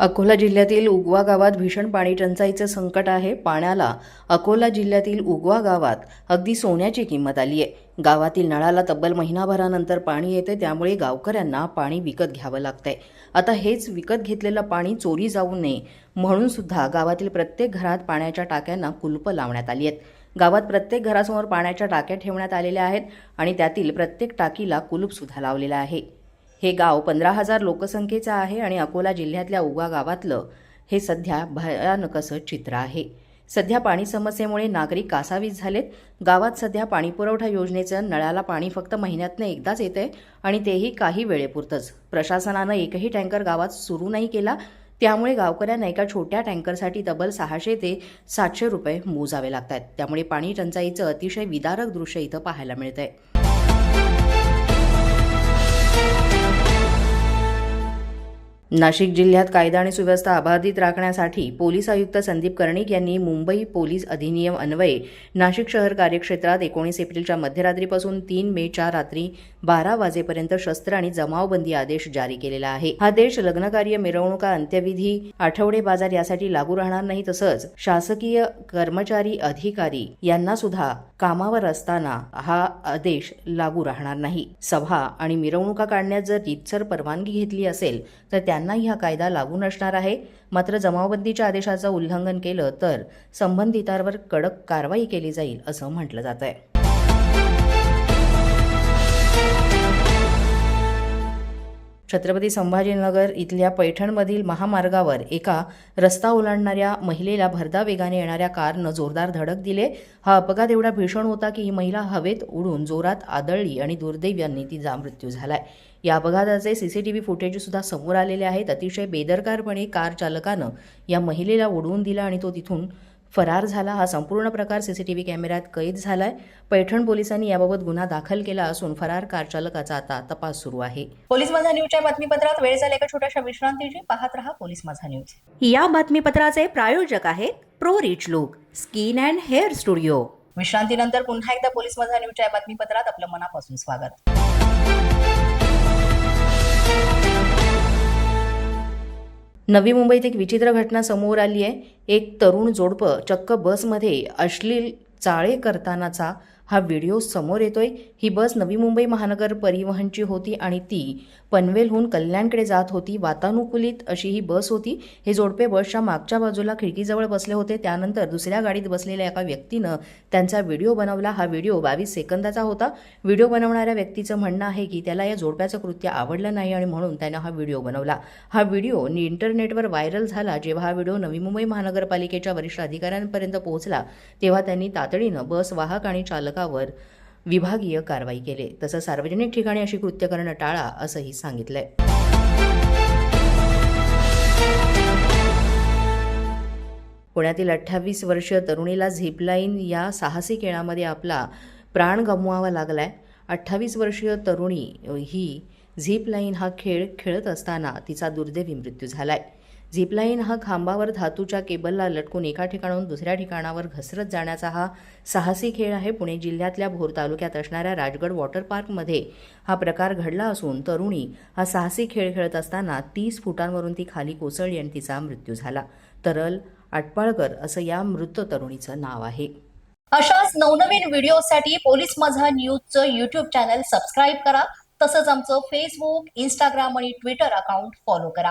अकोला जिल्ह्यातील उगवा गावात भीषण पाणी टंचाईचं संकट आहे. पाण्याला अकोला जिल्ह्यातील उगवा गावात अगदी सोन्याची किंमत आली आहे. गावातील नळाला तब्बल महिनाभरानंतर पाणी येते त्यामुळे गावकऱ्यांना पाणी विकत घ्यावं लागतंय. आता हेच विकत घेतलेलं पाणी चोरी जाऊ नये म्हणून सुद्धा गावातील प्रत्येक घरात पाण्याच्या टाक्यांना कुलप लावण्यात आली आहेत. गावात प्रत्येक घरासमोर पाण्याच्या टाक्या ठेवण्यात आलेल्या आहेत आणि त्यातील प्रत्येक टाकीला कुलूपसुद्धा लावलेला लावलेलं आहे. हे गाव पंधरा हजार लोकसंख्येचं आहे आणि अकोला जिल्ह्यातल्या उगा गावातलं हे सध्या भयानक असं चित्र आहे. सध्या पाणी समस्येमुळे नागरिक कासावीस झालेत. गावात सध्या पाणीपुरवठा योजनेचं नळाला पाणी फक्त महिन्यातनं एकदाच येतंय आणि तेही काही वेळेपुरतंच. प्रशासनानं एकही टँकर गावात सुरू नाही केला. त्यामुळे गावकऱ्यांना एका छोट्या टँकरसाठी तब्बल सहाशे ते सातशे रुपये मोजावे लागत आहेत त्यामुळे पाणी टंचाईचं अतिशय विदारक दृश्य इथं पाहायला मिळतंय. नाशिक जिल्ह्यात कायदा आणि सुव्यवस्था अबाधित राखण्यासाठी पोलीस आयुक्त संदीप कर्णिक यांनी मुंबई पोलीस अधिनियम अन्वये नाशिक शहर कार्यक्षेत्रात एकोणीस एप्रिलच्या मध्यरात्रीपासून तीन मेच्या रात्री बारा वाजेपर्यंत शस्त्र आणि जमावबंदी आदेश जारी केलेला आहे. हा आदेश लग्नकार्य मिरवणुका अंत्यविधी आठवडे बाजार यासाठी लागू राहणार नाही तसंच शासकीय कर्मचारी अधिकारी यांना सुद्धा कामावर असताना हा आदेश लागू राहणार नाही. सभा आणि मिरवणुका काढण्यात जर रीतसर परवानगी घेतली असेल तर त्या त्यांनाही हा कायदा लागू नसणार आहे. मात्र जमावबंदीच्या आदेशाचं उल्लंघन केलं तर संबंधितांवर कडक कारवाई केली जाईल असं म्हटलं जात आहे छत्रपती संभाजीनगर इथल्या पैठणमधील महामार्गावर एका रस्ता ओलांडणाऱ्या महिलेला भरधा वेगाने येणाऱ्या कारनं जोरदार धडक दिले. हा अपघात एवढा भीषण होता की ही महिला हवेत उडून जोरात आदळली आणि दुर्दैव्यांनी तिचा मृत्यू झालाय. या अपघाताचे सीसीटीव्ही फुटेज सुद्धा समोर आलेले आहेत. अतिशय बेदरकारपणे कार चालकानं या महिलेला उडवून दिला आणि तो तिथून फरार झाला. हा संपूर्ण प्रकार सीसीटीव्ही कॅमेऱ्यात कैद झालाय. पैठण पोलिसांनी याबाबत गुन्हा दाखल केला असून फरार कार चालकाचा आता तपास सुरू आहे. पोलीस माझा न्यूजच्या बातमीपत्रात वेळ झाली एका छोट्याशा विश्रांतीची? पाहत रहा पोलीस माझा न्यूज. या बातमीपत्राचे प्रायोजक आहेत Pro Rich Look skin and hair studio. विश्रांतीनंतर पुन्हा एकदा पोलीस माझा न्यूजच्या बातमीपत्रात आपलं मनापासून स्वागत. नवी मुंबईत एक विचित्र घटना समोर आली आहे. एक तरुण जोडपं चक्क बसमध्ये अश्लील चाळे करतानाचा हा व्हिडिओ समोर येतोय. ही बस नवी मुंबई महानगर परिवहनची होती आणि ती पनवेलहून कल्याणकडे जात होती. वातानुकूलित अशी ही बस होती. हे जोडपे बसच्या मागच्या बाजूला खिडकीजवळ बसले होते. त्यानंतर दुसऱ्या गाडीत बसलेल्या एका व्यक्तीनं त्यांचा व्हिडिओ बनवला. हा व्हिडिओ बावीस सेकंदाचा होता. व्हिडिओ बनवणाऱ्या व्यक्तीचं म्हणणं आहे की त्याला या जोडप्याचं कृत्य आवडलं नाही आणि म्हणून त्यानं हा व्हिडिओ बनवला. हा व्हिडिओ इंटरनेटवर व्हायरल झाला. जेव्हा हा व्हिडिओ नवी मुंबई महानगरपालिकेच्या वरिष्ठ अधिकाऱ्यांपर्यंत पोहोचला तेव्हा त्यांनी तातडीनं बस वाहक आणि चालकावर विभागीय कारवाई केले. तसंच सार्वजनिक ठिकाणी अशी कृत्य करणं टाळा असंही सांगितलंय. पुण्यातील अठ्ठावीस वर्षीय तरुणीला झिपलाईन या साहसी खेळामध्ये आपला प्राण गमवावा लागलाय. अठ्ठावीस वर्षीय तरुणी ही झिपलाईन हा खेळ खेळत असताना तिचा दुर्दैवी मृत्यू झालाय. झिपलाईन हा खांबावर धातूच्या केबलला लटकून एका ठिकाणाहून दुसऱ्या ठिकाणावर घसरत जाण्याचा हा साहसी खेळ आहे. पुणे जिल्ह्यातल्या भोर तालुक्यात असणाऱ्या राजगड वॉटर पार्कमध्ये हा प्रकार घडला असून तरुणी हा साहसी खेळ खेळत असताना तीस फुटांवरून ती खाली कोसळली आणि तिचा मृत्यू झाला. तरल आटपाळकर असं या मृत तरुणीचं नाव आहे. अशाच नवनवीन व्हिडिओसाठी पोलीस माझा न्यूजचं युट्यूब चॅनल सबस्क्राईब करा. तसंच आमचं फेसबुक इंस्टाग्राम आणि ट्विटर अकाउंट फॉलो करा.